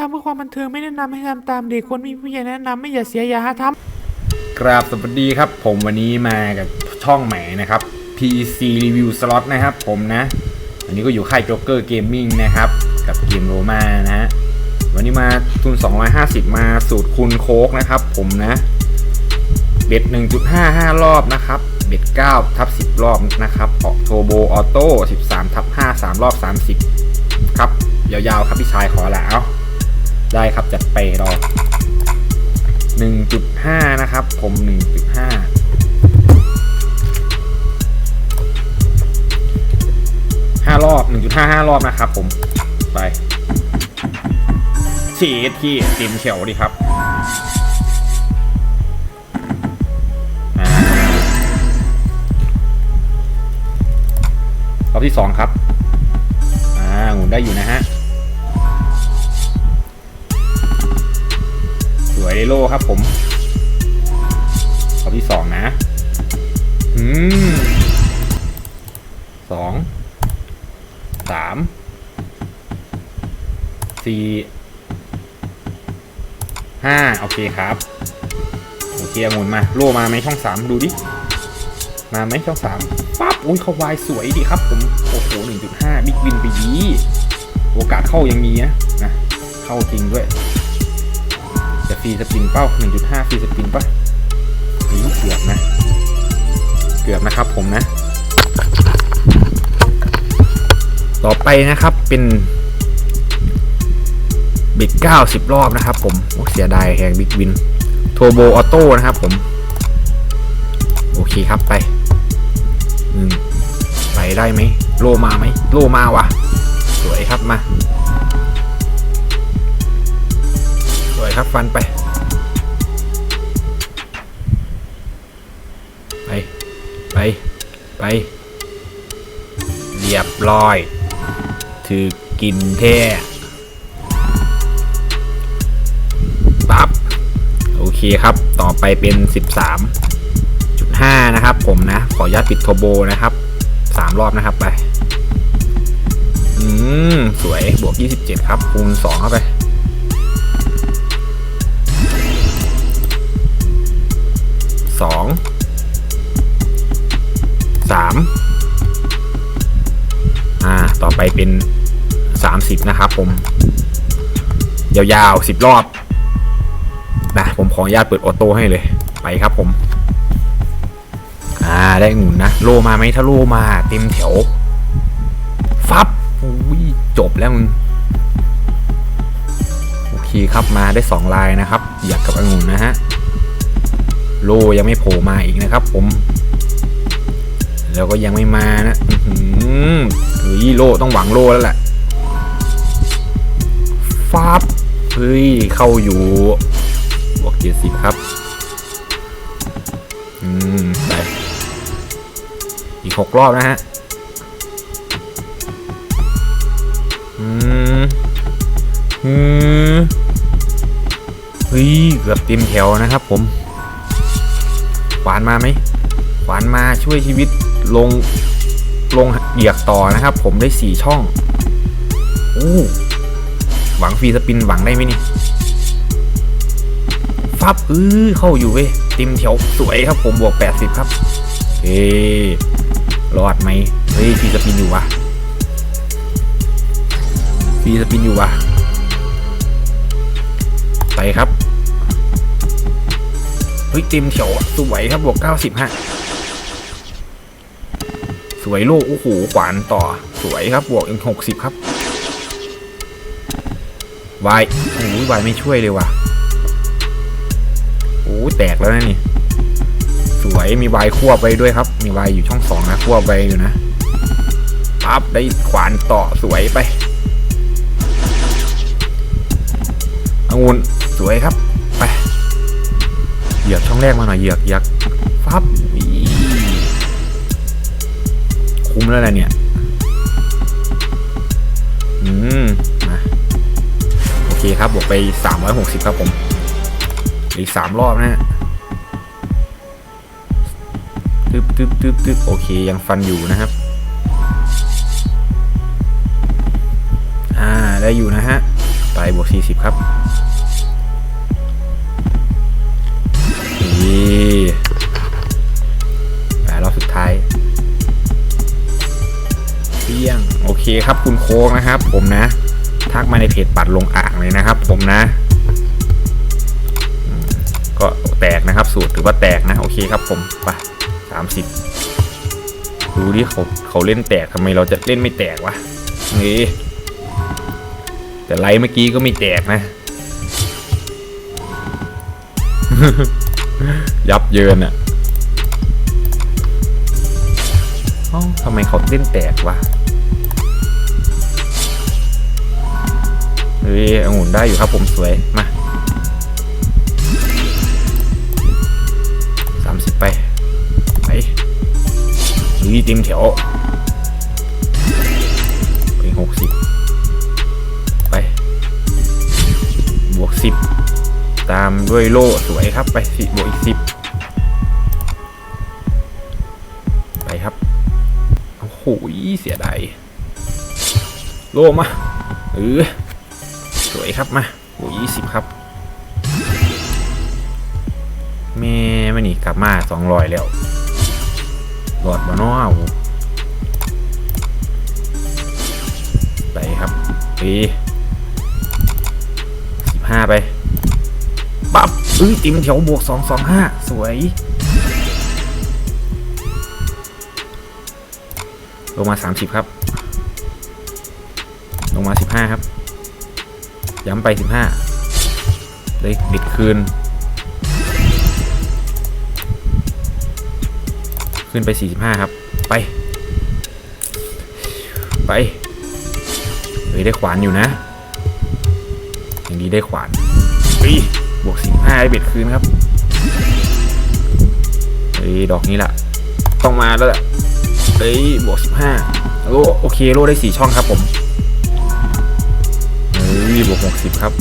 ทำเพื่อความบันเทิงไม่แนะนำให้ทำตามเด็กคนมีผู้ใหญ่แนะนำไม่อย่าเสียอย่าหาทำกราบสวัสดีครับ ผมวันนี้มากับช่องใหม่นะครับ PC Review Slot นะครับ ผมนะวันนี้ก็อยู่ค่าย Joker Gaming นะครับ กับเกมโรมานะฮะวันนี้มาทุน 250 มาสูตรคูณโคกนะครับ ผมนะ เบ็ด 1.55 รอบนะครับเบ็ด9ทับ 10 รอบนะครับออกโทโบออโต้ 13 ทับ 5 3 รอบ 30 ครับ ยาวๆ ครับพี่ชายขอแล้ว ได้ครับจัดไปรอ 1.5 นะครับ ผม 1.5 5รอบ1.5 5รอบนะครับผม ไปฉีดที่ต็มเขียวดีครับอ่ารอบที่2ครับ อ่าหมุนได้อยู่นะฮะ สวยเลโลครับผมรอบที่สองนะ อืมสอง สาม สี่ ห้า โอเคครับ โอเคเอาหมุนมา โลมาไหมช่องสามดูดิ มาไหมช่องสามปั๊บอุ้ยเขาวายสวยดีครับผม โอ้โหหนึ่งจุดห้าบิ๊กวินไปดีโอกาสเข้ายังมีนะนะ เข้าจริงด้วย ฟรีสปินเป้า1.5ฟรีสปินป่ะนี่เกือบนะ เกือบนะครับผมนะ ต่อไปนะครับเป็นบิด90รอบนะครับผมโอ้เสียดายแหงบิ๊กวินโทโบออโต้นะครับผม โอเคครับไปไปได้ไหมโลมาไหมโลมาวะสวยครับมา ครับฟันไป ไป ไป ไป เรียบร้อย ถือกินแท้ปั๊บ โอเคครับ ต่อไปเป็น 13.5 นะครับผมนะ ขออนุญาตปิดโทโบนะครับ 3 รอบนะครับไป อืม สวย บวก 27 ครับ คูณ 2 เข้าไป ไปเป็นสามสิบนะครับผม ยาวๆสิบรอบ นะ ผมขออนุญาตเปิดออโต้ให้เลย ไปครับผม อ่า ได้หมุนนะ โลมาไหมถ้าโลมาเต็มแถว ฟับอุ้ยจบแล้วมึงโอเคครับมาได้สองลายนะครับอยากกับองุ่นนะฮะโลยังไม่โผล่มาอีกนะครับผม แล้วก็ยังไม่มานะอื ยโลต้องหวังโลแล้วแหละฟาบเฮ้ยเข้าอยู่บวกเจ็ดสิบครับ อืมไปอีกหกรอบนะฮะ อืม อืมเฮ้ยเกือบเต็มแถวนะครับผม ขวานมาไหมขวานมาช่วยชีวิตลง ลงเหยียกต่อนะครับ ผมได้สี่ช่องโอ้หวังฟรีสปินหวังได้ไหมนี่ฟับเออเข้าอยู่เว้ยต็มแถวสวยครับผมบวก 80 ครับเฮ้รอดไหมเฮ้ยฟรีสปินอยู่วะฟรีสปินอยู่วะไปครับเฮ้ยต็มแถวสวยครับบวก 90ฮะ วยโลกโอ้โหขวานต่อสวยครับบวกอีก60ครับวายโอ้ยวายไม่ช่วยเลยว่ะโอ้แตกแล้วนะนี่ สวยมีวายควบไปด้วยครับ มีวายอยู่ช่องสองนะควบไปอยู่นะปั๊บได้ขวานต่อสวยไปองุ่นสวยครับ ไป เหยือกช่องแรกมาหน่อยเหยือกยักษ์ฟับอี คุ้มแล้วนะเนี่ย อืมมาโอเคครับบวกไป 360 ครับผม อีก 3 รอบนะฮะตึ๊บตึ๊บตึ๊บตึ๊บโอเค ยังฟันอยู่นะครับ อ่า ได้อยู่นะฮะ ไปไปบวกสี่สิบครับ คครับคุณโค้งนะครับ ผมนะ ทักมาในเพจปัดลงอ่างเลยนะครับ ผมนะ ก็แตกนะครับ สูตรถือว่าแตกนะ โอเคครับผมไปสามสิบดูดิเขาเขาเล่นแตกทำไมเราจะเล่นไม่แตกวะนี่แต่ไลฟ์เมื่อกี้ก็ไม่แตกนะ ยับเยินอะเอ้าทำไมเขาเล่นแตกวะ เฮ้ยองุ่นได้อยู่ครับผมสวย มาสามสิบไป ไปเฮ้ยเต็มแถวไปหกสิบไป บวกสิบตามด้วยโล่สวยครับไปสิบวกอีกสิบไปครับ โอ้โหเสียดายโล่มาเออ สวยครับมาโอ้ยี่สิบครับแม่ไม่นี่กลับมาสองร้อยแล้วหลอดบานอโอ้ไปครับปีสิบห้าไปปับเอ้ยติมแถวบวกสองสองห้าสวยลงมาสามสิบครับ ลงมาสิบห้าครับ ย้ำไป 15เลยบิดคืน ขึ้นไป 45 ครับ ไป ไป เฮ้ย ได้ขวานอยู่นะ อย่างนี้ได้ขวานปีบวก 45 ได้บ็ดคืนครับ เฮ้ย ดอกนี้แหละต้องมาแล้วแหละเฮ้ย บวก 15โอ้โอเค โลได้ 4 ช่องครับผม บวกหกสิบครับ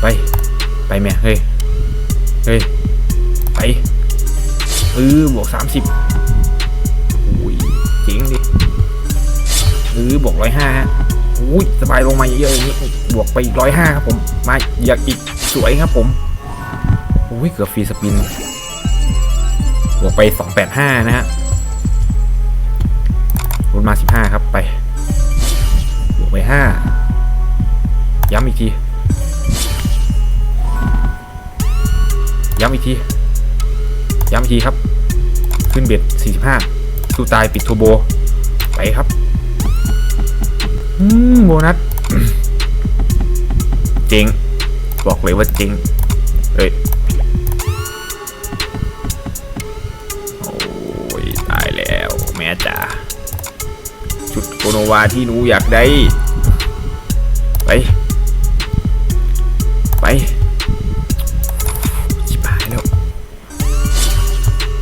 ไป ไปแม่เฮ้ย เฮ้ย ไปเออบวกสามสิบอุ้ยเจ๋งดิเออบวกร้อยห้าฮะอุ้ยสบายลงมาเยอะๆอย่างนี้ บวกไปอีกร้อยห้าครับผม มาอยากอีกสวยครับผมอุ้ยเกือบฟรีสปิน บวกไปสองแปดห้านะฮะลดมาสิบห้าครับไป บวกไปห้าย้ำอีกที ย้ำอีกที ย้ำอีกทีครับ ขึ้นเบ็ด 45 สู้ตายปิดโทโบ ไปครับ อืมโบนัสเจ๋งบอกเลยว่าเจ๋งเอ้ย โนวาที่หนูอยากได้ ไป ไปชิบหายแล้ว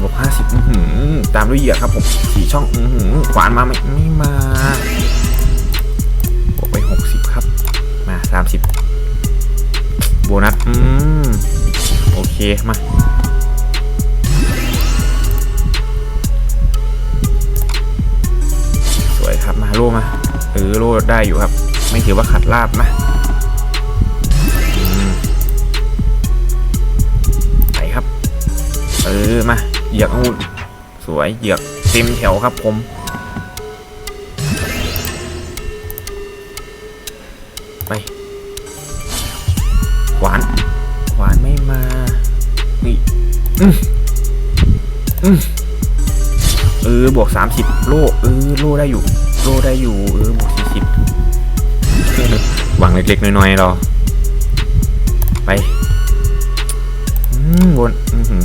บวกห้าสิบตามด้วยเหยื่อครับผมสี่ช่องอืขวานมาไหมไม่มาบวกไปหกสิบครับ มาสามสิบโบนัส อืม โอเค มา โล่มาเออโล่ได้อยู่ครับ ไม่ถือว่าขัดลาบนะไปครับ เออมาเหยือกองุ่นสวยเหยือกเต็มแถวครับผมไปหวาน หวานไม่มานี่อืมอืมเออบวก30โล่เออโล่ได้อยู่ ลได้อยู่เออบวก40หวังเล็กๆน้อยๆรอไปอืมวนอื้อหือ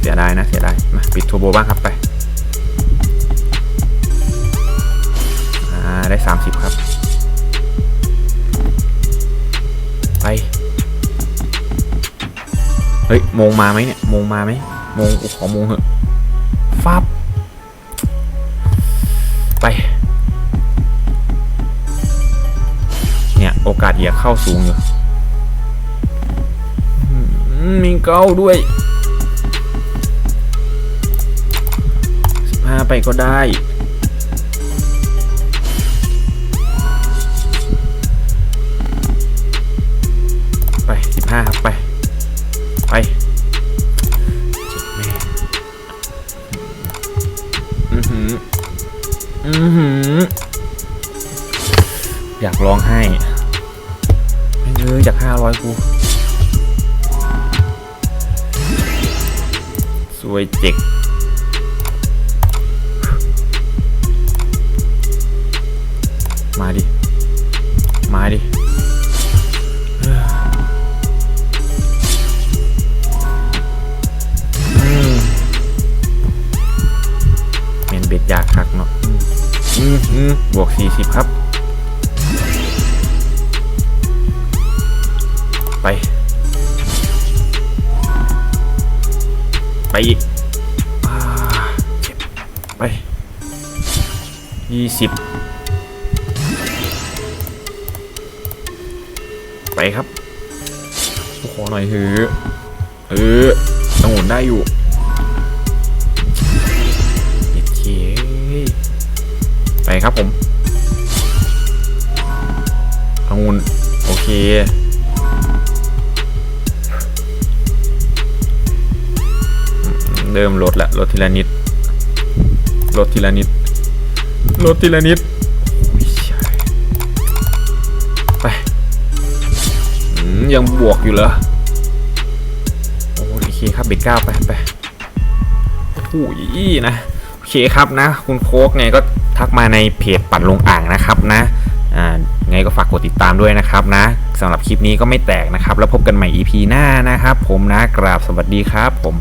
เสียดายนะเสียดายมาปิดโทรโบบ้างครับไปอ่าได้ 30 ครับ ไป เฮ้ยโมงมาไหมเนี่ยโมงมาไหมโมงขอโมงเหอะ ฟับ ไป โอกาสเหยียบเข้าสูงอยู่มมีเก้าด้วยสิบห้าไปก็ได้ วยเจ็กมาดิ มาดิอืมเมนเบ็ดยากคักเนาะอืมอืมบวกสี่สิบครับ ไปอีกเจ็บไปยี่สิบไปครับโอ้โหน่อยเหือเออต้องหมุนได้อยู่เย็ดเคไปครับผมองุ่นโอเค เริ่มลดละลดทีละนิดลดทีละนิดลดทีละนิดไปยังบวกอยู่เหรอโอ้โอเคครับเบรกเก้าไปไปโอ้ยนะโอเคครับนะ คุณโคกไงก็ทักมาในเพจปั่นลงอ่างนะครับนะอ่าไงก็ฝากกดติดตามด้วยนะครับนะสำหรับคลิปนี้ก็ไม่แตกนะครับ แล้วพบกันใหม่ EP หน้านะครับ ผมนะกราบสวัสดีครับผม